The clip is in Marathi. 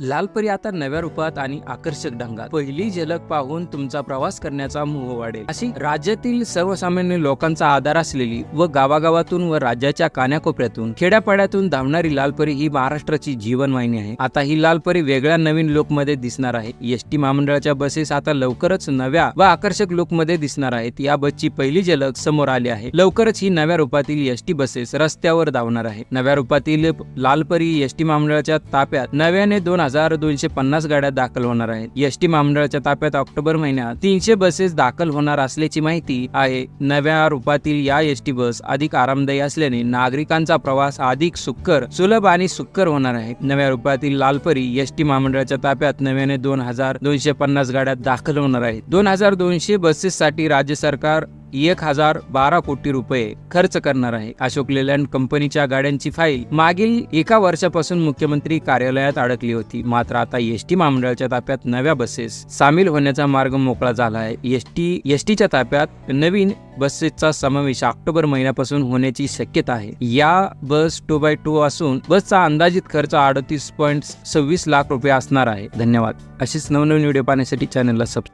लालपरी आता नव्या रूपात आणि आकर्षक ढंगात. पहिली झलक पाहून तुमचा प्रवास करण्याचा मोह वाढेल. अशी राज्यातील सर्वसामान्य लोकांचा आधार असलेली व गावागावातून व राज्याच्या कान्याकोपऱ्यातून खेड्यापाड्यातून धावणारी लालपरी ही महाराष्ट्राची जीवनवाहिनी आहे. आता ही लालपरी वेगळ्या नवीन लोकमध्ये दिसणार आहे. एस टी महामंडळाच्या बसेस आता लवकरच नव्या व आकर्षक लुकमध्ये दिसणार आहेत. या बसची पहिली झलक समोर आली आहे. लवकरच ही नव्या रूपातील एस टी बसेस रस्त्यावर धावणार आहे. नव्या रूपातील लालपरी एस टी महामंडळाच्या ताप्यात नव्याने दोन हजार दोनशे पन्नास गाड्या दाखल होणार आहेत. एस टी महामंडळाच्या ताफ्यात ऑक्टोबर महिन्यात तीनशे बसेस दाखल होणार असल्याची माहिती आहे. नव्या रूपातील या एस टी बस अधिक आरामदायी असल्याने नागरिकांचा प्रवास अधिक सुकर सुलभ आणि सुकर होणार आहे. नव्या रूपातील लालपरी एस टी महामंडळाच्या ताफ्यात नव्याने दोन हजार दोनशे पन्नास गाड्या दाखल होणार आहेत. दोन हजार दोनशे बसेससाठी राज्य सरकार एक हजार बारा कोटी रुपये खर्च करणार आहे. अशोक लेलँड कंपनीच्या गाड्यांची फाईल मागील एका वर्षापासून मुख्यमंत्री कार्यालयात अडकली होती. मात्र आता एसटी महामंडळाच्या ताफ्यात नव्या बसेस सामील होण्याचा मार्ग मोकळा झाला आहे. एसटी टी एस टीच्या ताफ्यात नवीन बसेसचा समावेश ऑक्टोबर महिन्यापासून होण्याची शक्यता आहे. या बस टू बाय टू असून बसचा अंदाजित खर्च अडतीस पॉईंट सव्वीस लाख रुपये असणार आहे. धन्यवाद. अशीच नवनवीन व्हिडिओ पाहण्यासाठी चॅनलला सबस्क्राईब